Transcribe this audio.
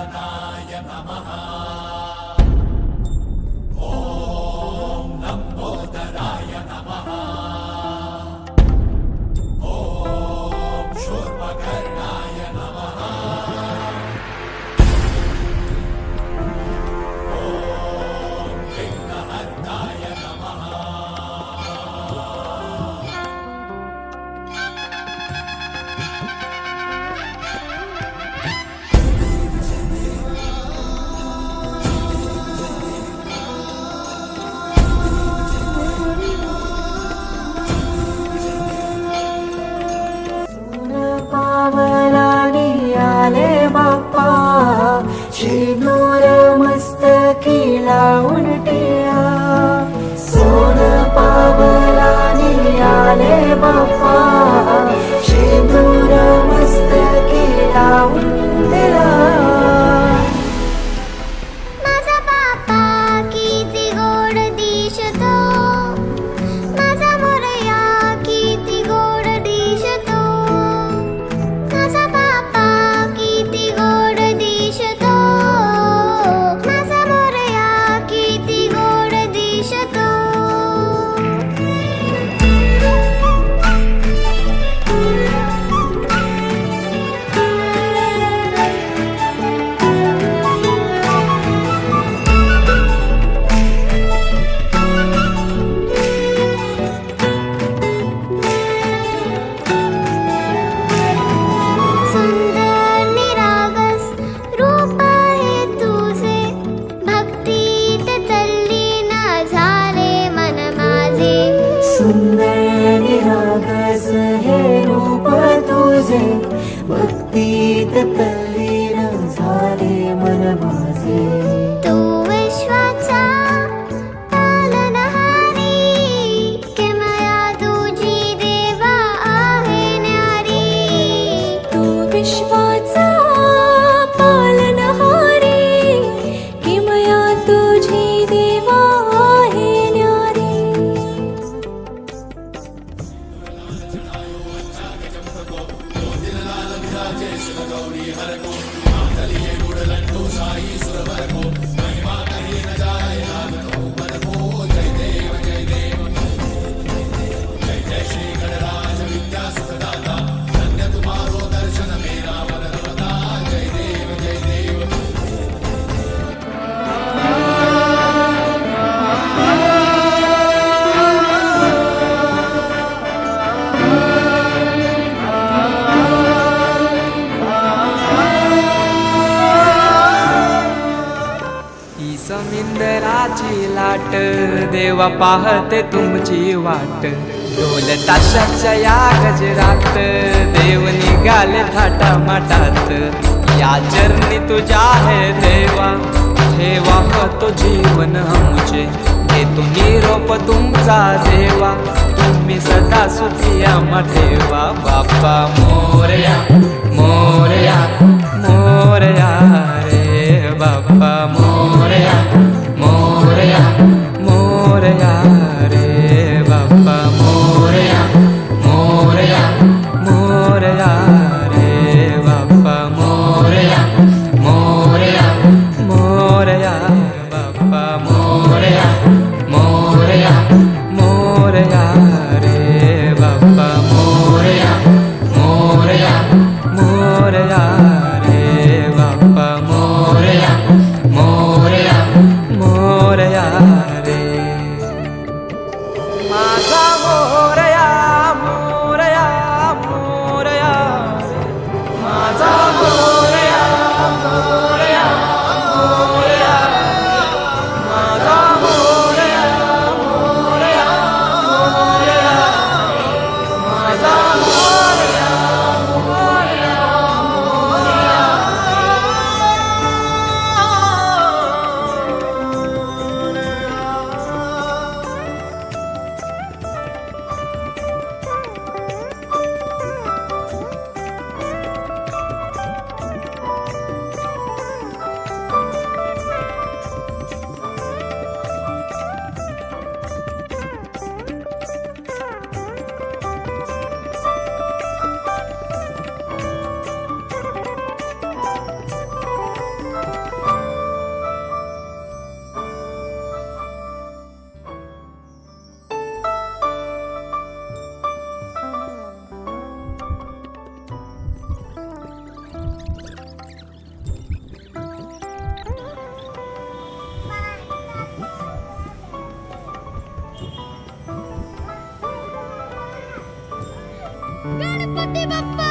पावलानी भक्तीत तल्लीन झाले मन माझे. तू विश्वाचा पालनहारी किमया तुझी देवा आहे न्यारी. तू विश्वाचा రాజేశ్వర గౌరీ హరకు మా తల్లియే గుడలంటూ సాయి సురవరకు समिंदराची लाट देवा पाहते तुमची वाट. ढोल ताशाच्या या गजरात देव निघाले थाटा माटात या चरणी तुझ्या आहे देवा ठेवा तो जीवन आमचे. घेतो निरोप तुमचा देवा तुम्ही सदा सुखी आम्हा ठेवा. बाप्पा oh. गणपती बाप्पा